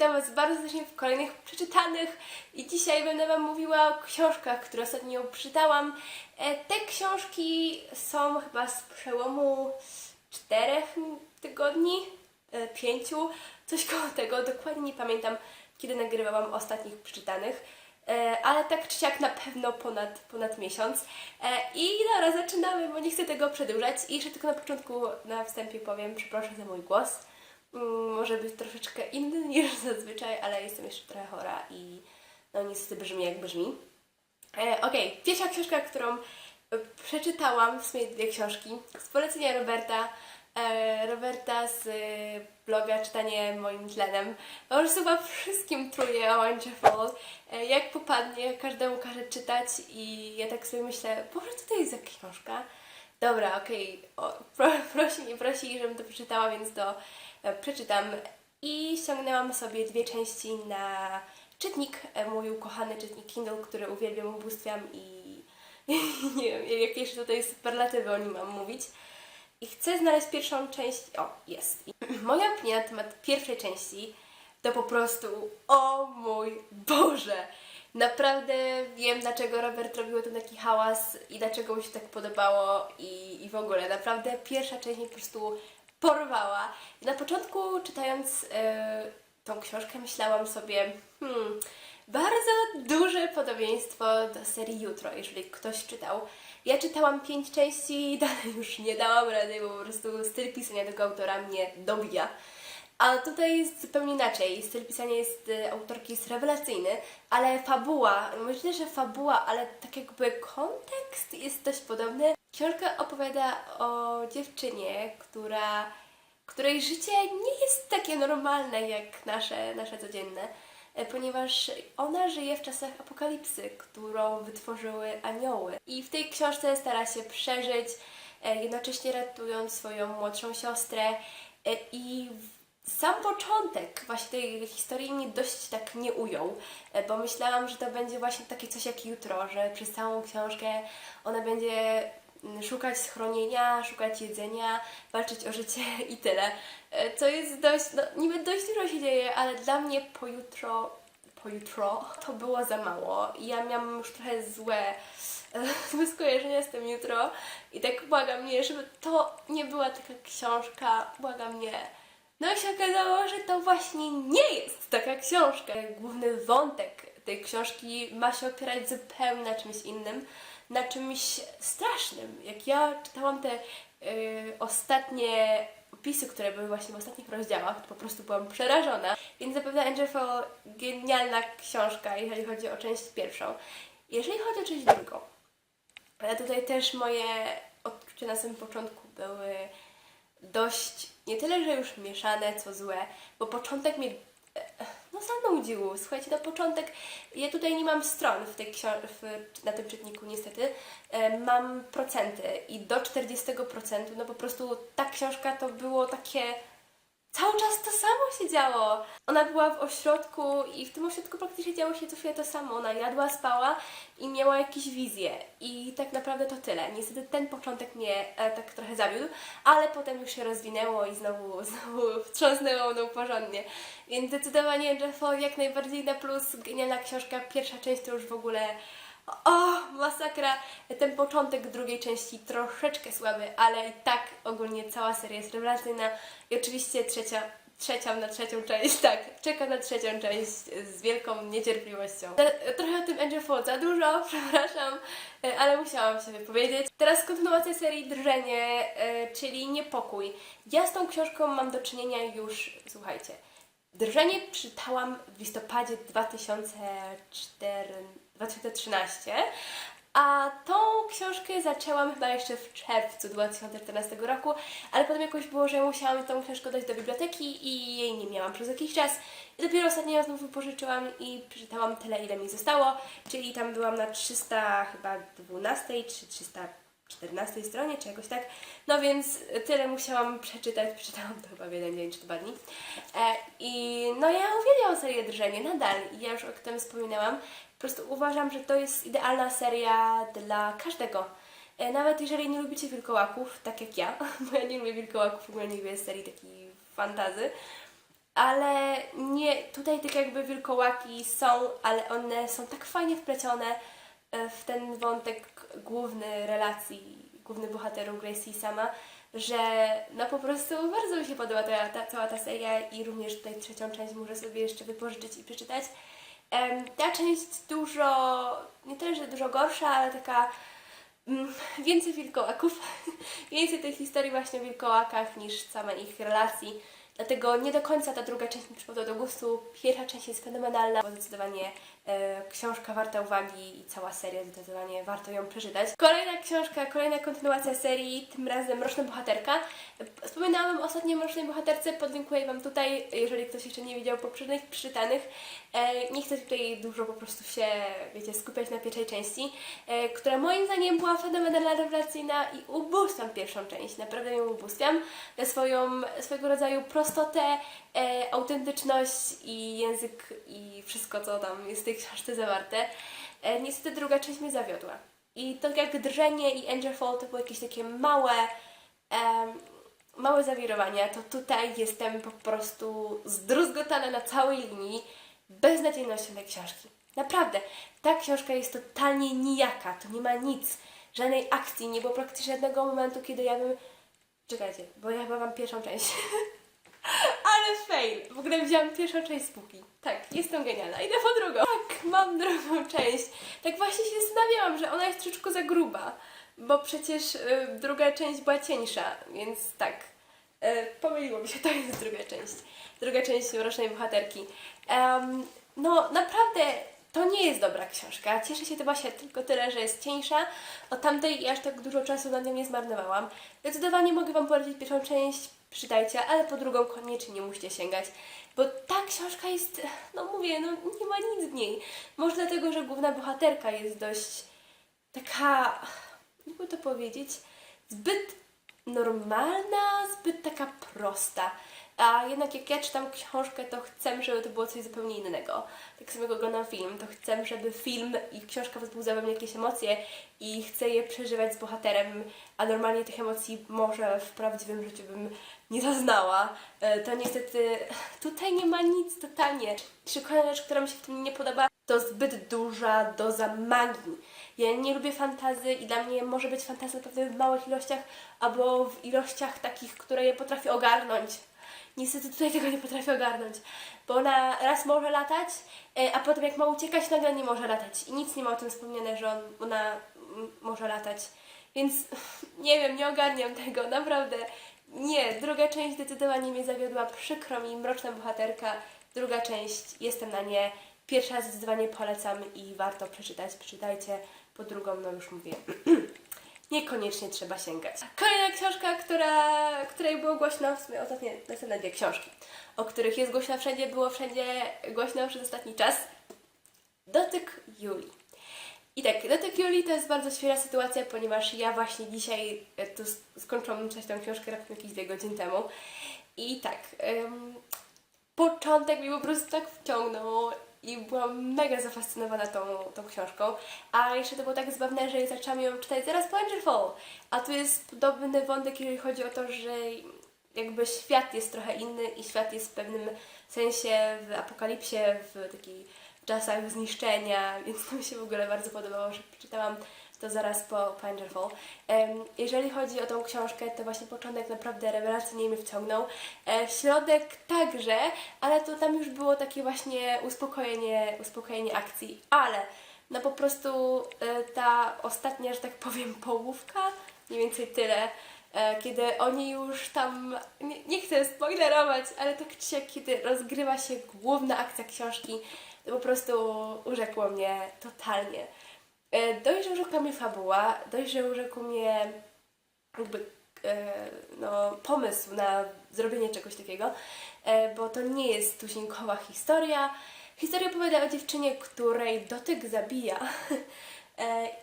witam Was bardzo serdecznie w kolejnych przeczytanych i dzisiaj będę Wam mówiła o książkach, które ostatnio przeczytałam. E, Te książki są chyba z przełomu czterech tygodni, e, pięciu, coś koło tego, dokładnie nie pamiętam, kiedy nagrywałam ostatnich przeczytanych. E, ale tak czy siak na pewno ponad, ponad miesiąc. I dobra, zaczynamy, bo nie chcę tego przedłużać. I jeszcze tylko na początku, na wstępie powiem, przepraszam za mój głos. Mm, może być troszeczkę inny niż zazwyczaj, ale jestem jeszcze trochę chora i no niestety brzmi jak brzmi. E, Okej, pierwsza książka, którą e, przeczytałam, w sumie dwie książki, z polecenia Roberta. E, Roberta z e, bloga Czytanie moim tlenem. Po prostu chyba wszystkim truje o Fall. E, Jak popadnie, każdemu każe czytać i ja tak sobie myślę, Boże, to jest za książka? Dobra, okej, o, pro, prosi, żebym to przeczytała, więc to e, przeczytam. I ściągnęłam sobie dwie części na czytnik, e, mój ukochany czytnik Kindle, który uwielbiam, ubóstwiam i nie wiem, jakieś tutaj superlatywy o nim mam mówić. I chcę znaleźć pierwszą część. O, jest. Moja opinia na temat pierwszej części to po prostu, o mój Boże! Naprawdę wiem, dlaczego Robert robił ten taki hałas i dlaczego mu się tak podobało i, i w ogóle. Naprawdę pierwsza część mnie po prostu porwała. Na początku czytając e, tą książkę myślałam sobie, hmm, bardzo duże podobieństwo do serii Jutro, jeżeli ktoś czytał. Ja czytałam pięć części i dalej już nie dałam rady, bo po prostu styl pisania tego autora mnie dobija. A tutaj jest zupełnie inaczej. Styl pisania jest y, autorki jest rewelacyjny, ale fabuła, myślę, że fabuła, ale tak jakby kontekst jest dość podobny. Książka opowiada o dziewczynie, która, której życie nie jest takie normalne jak nasze, nasze codzienne, e, ponieważ ona żyje w czasach apokalipsy, którą wytworzyły anioły. I w tej książce stara się przeżyć, e, jednocześnie ratując swoją młodszą siostrę e, i sam początek właśnie tej historii mnie dość tak nie ujął, e, bo myślałam, że to będzie właśnie takie coś jak jutro, że przez całą książkę ona będzie mm, szukać schronienia, szukać jedzenia, walczyć o życie i tyle. E, Co jest dość, no niby dość dużo się dzieje, ale dla mnie pojutro, pojutro to było za mało. Ja miałam już trochę złe, e, złe skojarzenia z tym jutro i tak błagam mnie, żeby to nie była taka książka, błagam mnie. No i się okazało, że to właśnie nie jest taka książka. Główny wątek tej książki ma się opierać zupełnie na czymś innym, na czymś strasznym. Jak ja czytałam te y, ostatnie opisy, które były właśnie w ostatnich rozdziałach, to po prostu byłam przerażona. Więc zapewne Angel genialna książka, jeżeli chodzi o część pierwszą. Jeżeli chodzi o część drugą, ale tutaj też moje odczucia na samym początku były dość, nie tyle, że już mieszane, co złe, bo początek mnie no zanudził. Słuchajcie, na początek, ja tutaj nie mam stron w tej w, na tym czytniku niestety, e, mam procenty i do 40%, no po prostu ta książka to było takie Cały czas to samo się działo. Ona była w ośrodku i w tym ośrodku praktycznie działo się co chwilę to samo. Ona jadła, spała i miała jakieś wizje. I tak naprawdę to tyle. Niestety ten początek mnie e, tak trochę zawiódł, ale potem już się rozwinęło i znowu, znowu wstrząsnęło mną porządnie. Więc zdecydowanie Jeffo jak najbardziej na plus. Genialna książka. Pierwsza część to już w ogóle o, masakra. Ten początek drugiej części troszeczkę słaby, ale i tak ogólnie cała seria jest rewelacyjna. I oczywiście trzecia, trzecia na trzecią część, tak, czekam na trzecią część z wielką niecierpliwością. Trochę o tym Angel Fall za dużo, przepraszam, e, ale musiałam się wypowiedzieć. Teraz kontynuacja serii Drżenie, e, czyli Niepokój. Ja z tą książką mam do czynienia już, słuchajcie, Drżenie czytałam w listopadzie 2004, 2013, a tą książkę zaczęłam chyba jeszcze w czerwcu 2014 roku, ale potem jakoś było, że musiałam tą książkę dać do biblioteki i jej nie miałam przez jakiś czas. I dopiero ostatnio ją znowu pożyczyłam i przeczytałam tyle, ile mi zostało, czyli tam byłam na 300 chyba 12 czy 300 14 stronie, czy jakoś tak. No więc tyle musiałam przeczytać, przeczytałam to chyba w jeden dzień czy dwa dni. E, I no ja uwielbiam serię Drżenie, nadal. I ja już o tym wspominałam. Po prostu uważam, że to jest idealna seria dla każdego. E, nawet jeżeli nie lubicie wilkołaków, tak jak ja, bo ja nie lubię wilkołaków, w ogóle nie lubię serii takiej fantazy, ale nie, tutaj tak jakby wilkołaki są, ale one są tak fajnie wplecione e, w ten wątek główny relacji, główny bohaterów Gracie sama, że no po prostu bardzo mi się podoba ta, ta, cała ta seria i również tutaj trzecią część muszę sobie jeszcze wypożyczyć i przeczytać. Ta część dużo, nie tyle, że dużo gorsza, ale taka mm, więcej wilkołaków, więcej tej historii właśnie o wilkołakach niż same ich relacji. Dlatego nie do końca ta druga część mi przypadła do gustu. Pierwsza część jest fenomenalna, bo zdecydowanie książka warta uwagi i cała seria zdecydowanie warto ją przeczytać. Kolejna książka, kolejna kontynuacja serii, tym razem Mroczna Bohaterka. Wspominałam ostatnio o Mrocznej Bohaterce, podlinkuję Wam tutaj, jeżeli ktoś jeszcze nie widział poprzednich przeczytanych. E, nie chcę tutaj dużo po prostu się, wiecie, skupiać na pierwszej części, e, która moim zdaniem była fenomenalna, rewelacyjna i ubóstwiam pierwszą część, naprawdę ją ubóstwiam za swoją, swojego rodzaju prostotę, e, autentyczność i język i wszystko, co tam jest w tej książce zawarte. E, niestety druga część mnie zawiodła. I to jak Drżenie i Angel Fall to były jakieś takie małe, em, małe zawirowania, to tutaj jestem po prostu zdruzgotana na całej linii beznadziejnością tej książki. Naprawdę, ta książka jest totalnie nijaka, tu nie ma nic, żadnej akcji, nie było praktycznie żadnego momentu, kiedy ja bym... Czekajcie, bo ja chyba mam pierwszą część. Ale fail! W ogóle wzięłam pierwszą część z półki. Tak, jestem genialna. Idę po drugą. Tak, mam drugą część. Tak właśnie się zastanawiałam, że ona jest troszeczkę za gruba, bo przecież y, druga część była cieńsza, więc tak. Y, pomyliło mi się, to jest druga część. Druga część Mrocznej Bohaterki. Em, no, naprawdę, to nie jest dobra książka. Cieszę się właśnie tylko tyle, że jest cieńsza. O tamtej aż tak dużo czasu na nią nie zmarnowałam. Zdecydowanie mogę Wam polecić pierwszą część, czytajcie, ale po drugą koniecznie nie musicie sięgać. Bo ta książka jest, no mówię, no nie ma nic w niej. Może dlatego, że główna bohaterka jest dość taka, jakby to powiedzieć, zbyt normalna, zbyt taka prosta. A jednak jak ja czytam książkę, to chcę, żeby to było coś zupełnie innego. Tak samo jak oglądam film, to chcę, żeby film i książka wzbudzały mnie jakieś emocje i chcę je przeżywać z bohaterem, a normalnie tych emocji może w prawdziwym życiu bym nie zaznała. E, To niestety tutaj nie ma nic totalnie. Czy kolejna rzecz, która mi się w tym nie podoba, to zbyt duża doza magii. Ja nie lubię fantazy i dla mnie może być fantazja naprawdę w małych ilościach albo w ilościach takich, które je potrafię ogarnąć. Niestety tutaj tego nie potrafię ogarnąć, bo ona raz może latać, e, a potem jak ma uciekać, nagle nie może latać. I nic nie ma o tym wspomniane, że on, ona może latać. Więc nie wiem, nie ogarniam tego, naprawdę. Nie, druga część zdecydowanie mnie zawiodła, przykro mi, mroczna bohaterka. Druga część, jestem na nie. Pierwsza zdecydowanie polecam i warto przeczytać. Przeczytajcie, po drugą, no już mówię. Niekoniecznie trzeba sięgać. Kolejna książka, która, której było głośno, w sumie ostatnie, następne dwie książki, o których jest głośno wszędzie, było wszędzie głośno przez ostatni czas. Dotyk Julii. I tak, dotyk Julii to jest bardzo świeża sytuacja, ponieważ ja właśnie dzisiaj e, tu sk- skończyłam czytać tę książkę raptem jakieś dwie godziny temu. I tak, em, początek mi po prostu tak wciągnął i byłam mega zafascynowana tą, tą książką. A jeszcze to było tak zabawne, że zaczęłam ją czytać zaraz po Fall. A tu jest podobny wątek, jeżeli chodzi o to, że jakby świat jest trochę inny i świat jest w pewnym sensie w apokalipsie, w takich czasach zniszczenia, więc to mi się w ogóle bardzo podobało, że przeczytałam to zaraz po, po Angel Fall. Em, jeżeli chodzi o tą książkę, to właśnie początek naprawdę rewelacyjnie mnie wciągnął. E, środek także, ale to tam już było takie właśnie uspokojenie, uspokojenie akcji, ale no po prostu e, ta ostatnia, że tak powiem, połówka, mniej więcej tyle, e, kiedy oni już tam, nie, nie chcę spoilerować, ale tak czy siak, kiedy rozgrywa się główna akcja książki, to po prostu urzekło mnie totalnie. E, że urzekła mnie fabuła, że urzekł mnie jakby e, no, pomysł na zrobienie czegoś takiego, e, bo to nie jest tuzinkowa historia. Historia opowiada o dziewczynie, której dotyk zabija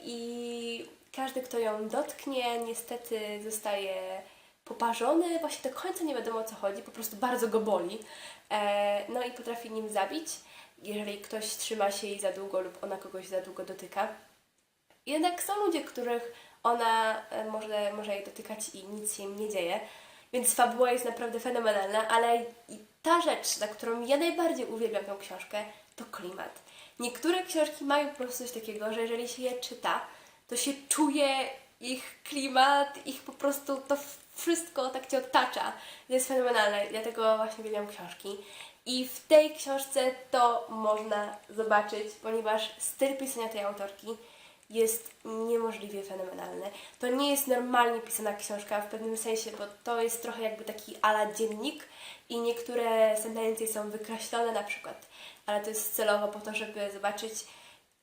i każdy, kto ją dotknie, niestety zostaje poparzony, właśnie do końca nie wiadomo o co chodzi, po prostu bardzo go boli, no i potrafi nim zabić, jeżeli ktoś trzyma się jej za długo lub ona kogoś za długo dotyka. Jednak są ludzie, których ona e, może, może jej dotykać i nic się im nie dzieje. Więc fabuła jest naprawdę fenomenalna, ale ta rzecz, za którą ja najbardziej uwielbiam tą książkę, to klimat. Niektóre książki mają po prostu coś takiego, że jeżeli się je czyta, to się czuje ich klimat, ich po prostu to wszystko tak cię otacza. To jest fenomenalne, dlatego właśnie uwielbiam książki. I w tej książce to można zobaczyć, ponieważ styl pisania tej autorki jest niemożliwie fenomenalny. To nie jest normalnie pisana książka w pewnym sensie, bo to jest trochę jakby taki ala dziennik i niektóre sentencje są wykreślone na przykład, ale to jest celowo po to, żeby zobaczyć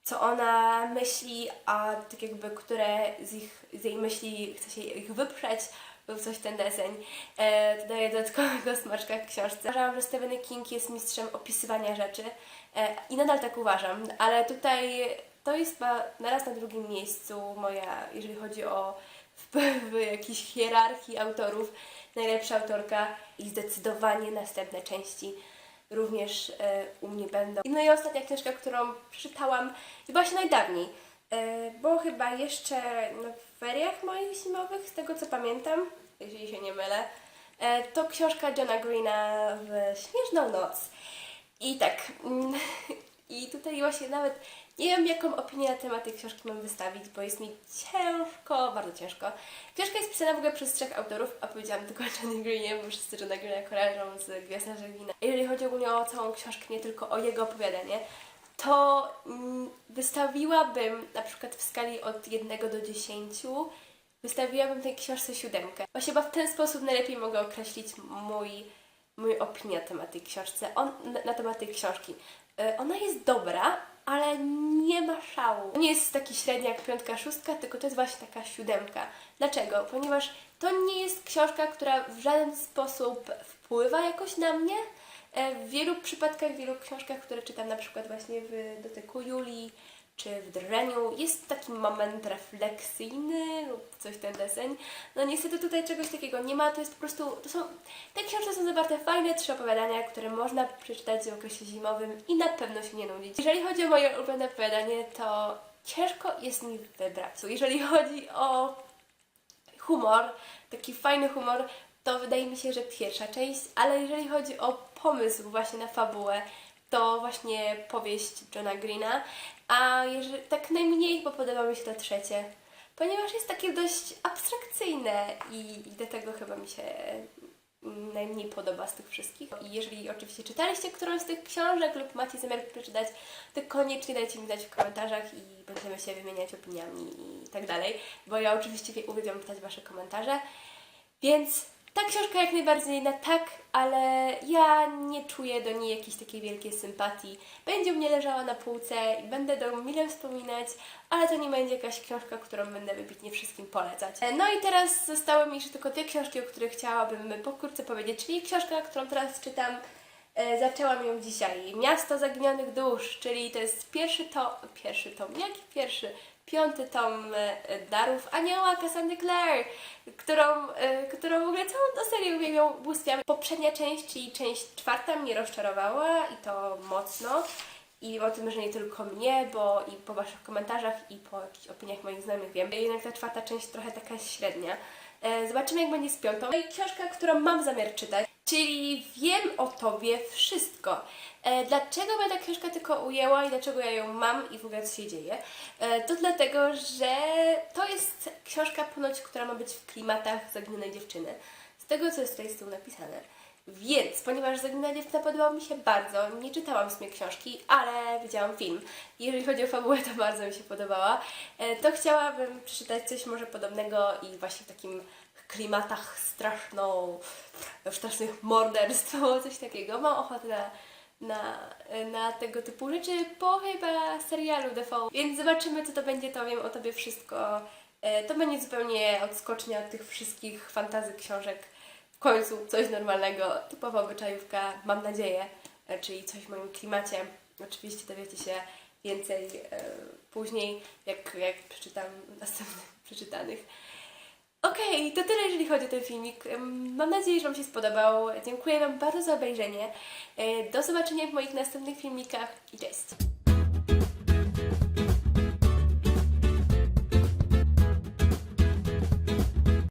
co ona myśli, a tak jakby które z, ich, z jej myśli chce się ich wyprzeć lub coś ten deseń. E, to daje dodatkowego smaczka książce. Uważam, że Stephen King jest mistrzem opisywania rzeczy e, i nadal tak uważam, ale tutaj to jest chyba naraz na drugim miejscu moja, jeżeli chodzi o wpływy jakiejś hierarchii autorów, najlepsza autorka i zdecydowanie następne części również e, u mnie będą. No i ostatnia książka, którą przeczytałam chyba się najdawniej, e, bo chyba jeszcze na feriach moich zimowych, z tego co pamiętam, jeżeli się nie mylę, e, to książka Johna Greena w Śnieżną Noc. I tak, mm, i tutaj właśnie nawet nie wiem, jaką opinię na temat tej książki mam wystawić, bo jest mi ciężko, bardzo ciężko. Książka jest pisana w ogóle przez trzech autorów, a powiedziałam tylko Johnny Greenie, bo wszyscy Johna Greena kojarzą z Gwiazd na. Jeżeli chodzi ogólnie o całą książkę, nie tylko o jego opowiadanie, to mm, wystawiłabym na przykład w skali od 1 do 10 wystawiłabym tej książce siódemkę. Właśnie chyba w ten sposób najlepiej mogę określić mój, mój opinię na temat tej książce, on, na, na temat tej książki. E, Ona jest dobra, ale nie ma szału. To nie jest taki średni jak piątka, szóstka, tylko to jest właśnie taka siódemka. Dlaczego? Ponieważ to nie jest książka, która w żaden sposób wpływa jakoś na mnie. E, W wielu przypadkach, w wielu książkach, które czytam na przykład właśnie w dotyku Julii, czy w drżeniu, jest taki moment refleksyjny lub coś ten deseń. No niestety tutaj czegoś takiego nie ma, to jest po prostu, to są, te książki są zawarte fajne trzy opowiadania, które można przeczytać w okresie zimowym i na pewno się nie nudzić. Jeżeli chodzi o moje ulubione opowiadanie, to ciężko jest mi wybrać. Jeżeli chodzi o humor, taki fajny humor, to wydaje mi się, że pierwsza część, ale jeżeli chodzi o pomysł właśnie na fabułę, to właśnie powieść Johna Greena, a jeżeli, tak najmniej chyba podoba mi się to trzecie, ponieważ jest takie dość abstrakcyjne i, i dlatego chyba mi się najmniej podoba z tych wszystkich. I jeżeli oczywiście czytaliście którąś z tych książek lub macie zamiar przeczytać, to koniecznie dajcie mi znać w komentarzach i będziemy się wymieniać opiniami i tak dalej, bo ja oczywiście uwielbiam czytać Wasze komentarze. Więc ta książka jak najbardziej na tak, ale ja nie czuję do niej jakiejś takiej wielkiej sympatii. Będzie u mnie leżała na półce i będę do mile wspominać, ale to nie będzie jakaś książka, którą będę wybitnie wszystkim polecać. E, No i teraz zostały mi jeszcze tylko dwie książki, o których chciałabym pokrótce powiedzieć, czyli książka, którą teraz czytam, e, zaczęłam ją dzisiaj. Miasto Zaginionych Dusz, czyli to jest pierwszy tom, pierwszy tom, jaki pierwszy? Piąty tom e, Darów Anioła Cassandry Clare, którą, e, którą w ogóle całą tę serię uwielbiam, błyskiem. Poprzednia część, czyli część czwarta mnie rozczarowała i to mocno. I o tym, że nie tylko mnie, bo i po Waszych komentarzach i po jakichś opiniach moich znajomych wiem. Jednak ta czwarta część trochę taka średnia. E, Zobaczymy, jak będzie z piątą. No i książka, którą mam zamiar czytać, czyli Wiem o Tobie wszystko. E, Dlaczego mnie ta książka tylko ujęła i dlaczego ja ją mam i w ogóle co się dzieje? E, To dlatego, że to jest książka ponoć, która ma być w klimatach zaginionej dziewczyny. Z tego, co jest tutaj z tyłu napisane. Więc, ponieważ Zaginana dziewczyna podobała mi się bardzo, nie czytałam w sumie książki, ale widziałam film. Jeżeli chodzi o fabułę, to bardzo mi się podobała. E, To chciałabym przeczytać coś może podobnego i właśnie w takim klimatach straszną, strasznych morderstw, coś takiego. Mam ochotę na, na, na tego typu rzeczy po chyba serialu Fall. Więc zobaczymy, co to będzie, to wiem o Tobie wszystko. E, To będzie zupełnie odskocznia od tych wszystkich fantazy książek. W końcu coś normalnego, typowa obyczajówka, mam nadzieję, e, czyli coś w moim klimacie. Oczywiście dowiecie się więcej e, później, jak, jak przeczytam następnych przeczytanych. Okej, to tyle jeżeli chodzi o ten filmik. Mam nadzieję, że Wam się spodobał. Dziękuję Wam bardzo za obejrzenie. E, Do zobaczenia w moich następnych filmikach i cześć!